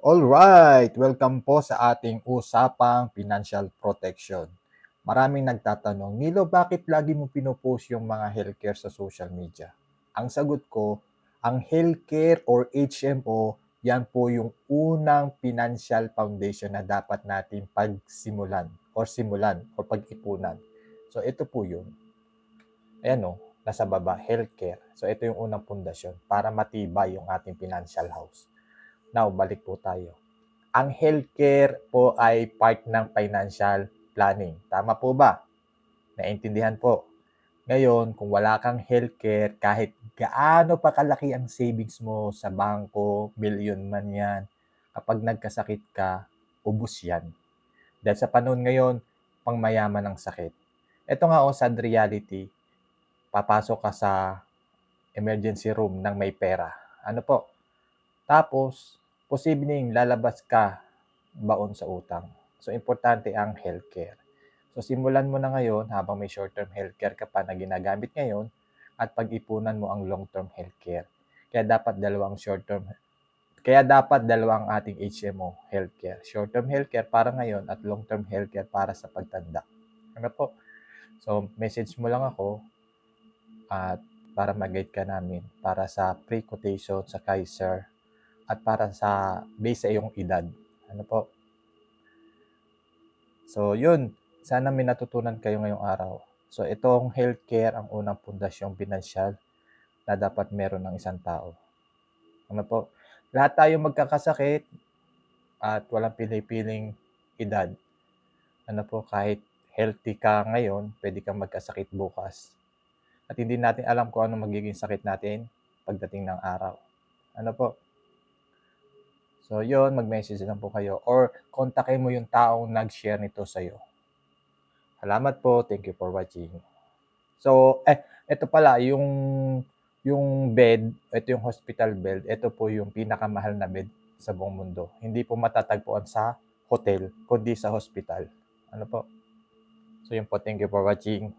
Alright, welcome po sa ating usapang financial protection. Maraming nagtatanong, Nilo, bakit lagi mo pinopost yung mga healthcare sa social media? Ang sagot ko, ang healthcare or HMO, yan po yung unang financial foundation na dapat natin pagsimulan or simulan or pag-ipunan. So ito po yun. Ayan o, nasa baba, healthcare. So ito yung unang pundasyon para matibay yung ating financial house. Now, balik po tayo. Ang healthcare po ay part ng financial planning. Tama po ba? Naintindihan po. Ngayon, kung wala kang healthcare, kahit gaano pa kalaki ang savings mo sa bangko, billion man yan, kapag nagkasakit ka, ubus yan. Dahil sa panahon ngayon, pangmayaman ang sakit. Ito nga o, sad reality, papasok ka sa emergency room ng may pera. Ano po? Tapos, posibleng lalabas ka baon sa utang. So, importante ang healthcare. So, simulan mo na ngayon habang may short-term healthcare ka pa na ginagamit ngayon at pag-ipunan mo ang long-term healthcare. Kaya dapat dalawang short-term kaya dapat dalawang ating HMO healthcare. Short-term healthcare para ngayon at long-term healthcare para sa pagtanda. Ano po? So, message mo lang ako at para mag-guide ka namin para sa pre-quotation sa Kaiser at para sa base sa iyong edad. Ano po? So, yun. Sana may natutunan kayo ngayong araw. So, itong healthcare ang unang pundasyong pinansyal na dapat meron ng isang tao. Ano po? Lahat tayo magkakasakit at walang pili-piling edad. Ano po, kahit healthy ka ngayon, pwede kang magkasakit bukas. At hindi natin alam kung ano magiging sakit natin pagdating ng araw. Ano po? So, yun, mag-message lang po kayo or kontakin mo yung taong nag-share nito sa'yo. Salamat po. Thank you for watching. So, eh, ito pala, yung, yung bed, ito yung hospital bed, ito po yung pinakamahal na bed sa buong mundo. Hindi po matatagpuan sa hotel, kundi sa hospital. Ano po? So, yun po. Thank you for watching.